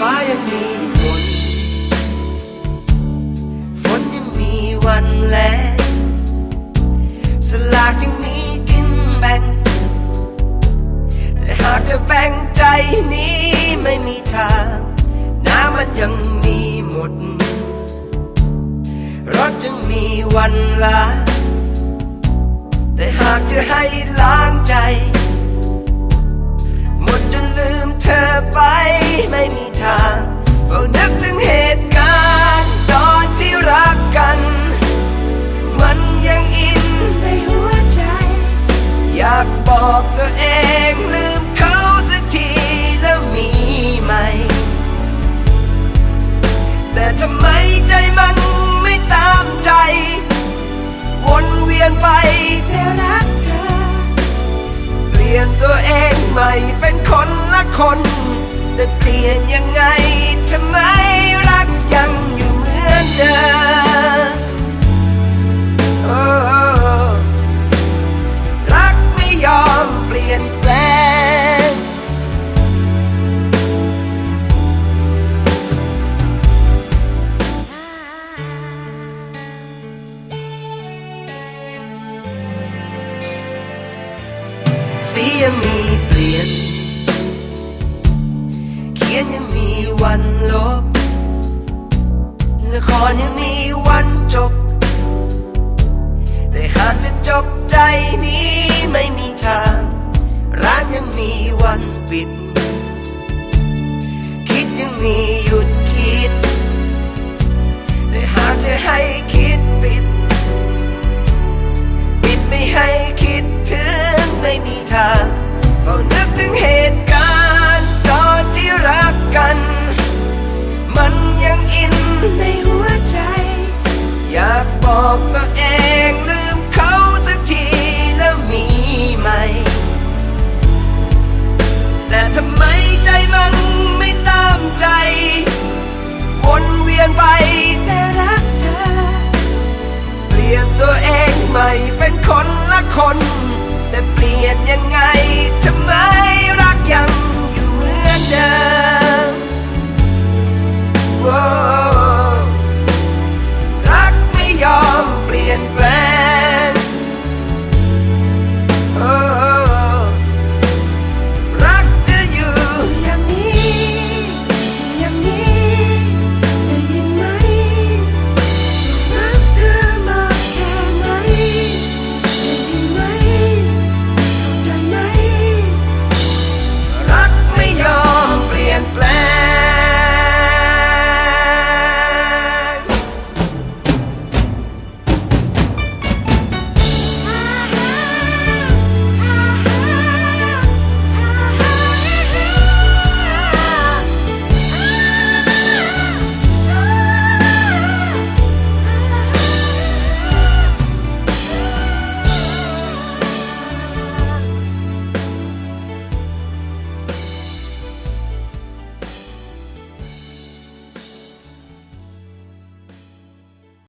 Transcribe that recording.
ฟ้ายังมีฝนฝนยังมีวันแลสลากยังมีกินแบ่ง แต่หากจะแบ่งใจนี้ไม่มีทาง น้ำมันยังมีหมด รถยังมีวันลาแต่หากจะให้ล้างใจ สียังมีเปลี่ยน เขียนยังมีวันลบ ละครยังมีวันจบ แต่หากจะจบใจนี้ไม่มี dejar